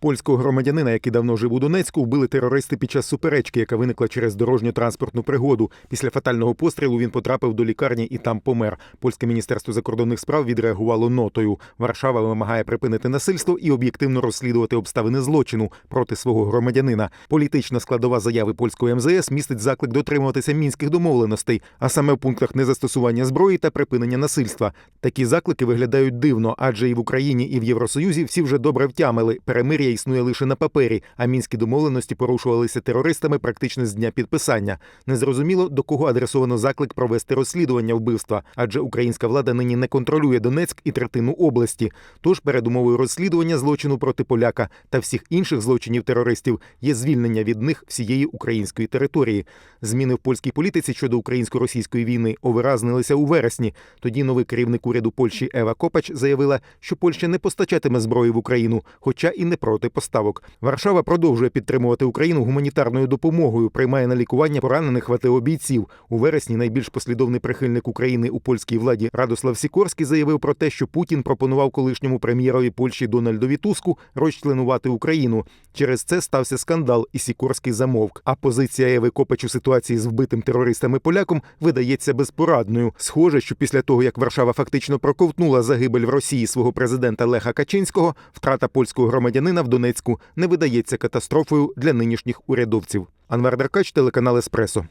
Польського громадянина, який давно жив у Донецьку, вбили терористи під час суперечки, яка виникла через дорожньо-транспортну пригоду. Після фатального пострілу він потрапив до лікарні і там помер. Польське міністерство закордонних справ відреагувало нотою. Варшава вимагає припинити насильство і об'єктивно розслідувати обставини злочину проти свого громадянина. Політична складова заяви польського МЗС містить заклик дотримуватися мінських домовленостей, а саме в пунктах незастосування зброї та припинення насильства. Такі заклики виглядають дивно, адже і в Україні, і в Євросоюзі всі вже добре втямили. Перемир'я існує лише на папері, а мінські домовленості порушувалися терористами практично з дня підписання. Незрозуміло до кого адресовано заклик провести розслідування вбивства, адже українська влада нині не контролює Донецьк і третину області. Тож передумовою розслідування злочину проти поляка та всіх інших злочинів терористів є звільнення від них всієї української території. Зміни в польській політиці щодо українсько-російської війни овиразнилися у вересні. Тоді новий керівник уряду Польщі Ева Копач заявила, що Польща не постачатиме зброї в Україну, хоча і не проти поставок. Варшава продовжує підтримувати Україну гуманітарною допомогою, приймає на лікування поранених ВТО бійців. У вересні найбільш послідовний прихильник України у польській владі Радослав Сікорський заявив про те, що Путін пропонував колишньому прем'єрові Польщі Дональдові Туску розчленувати Україну. Через це стався скандал, і Сікорський замовк. А позиція Еви Копач у ситуації з вбитим терористами поляком видається безпорадною. Схоже, що після того, як Варшава фактично проковтнула загибель в Росії свого президента Леха Качинського, втрата польського громадянина в Донецьку не видається катастрофою для нинішніх урядовців. Анвар Деркач, телеканал Еспресо.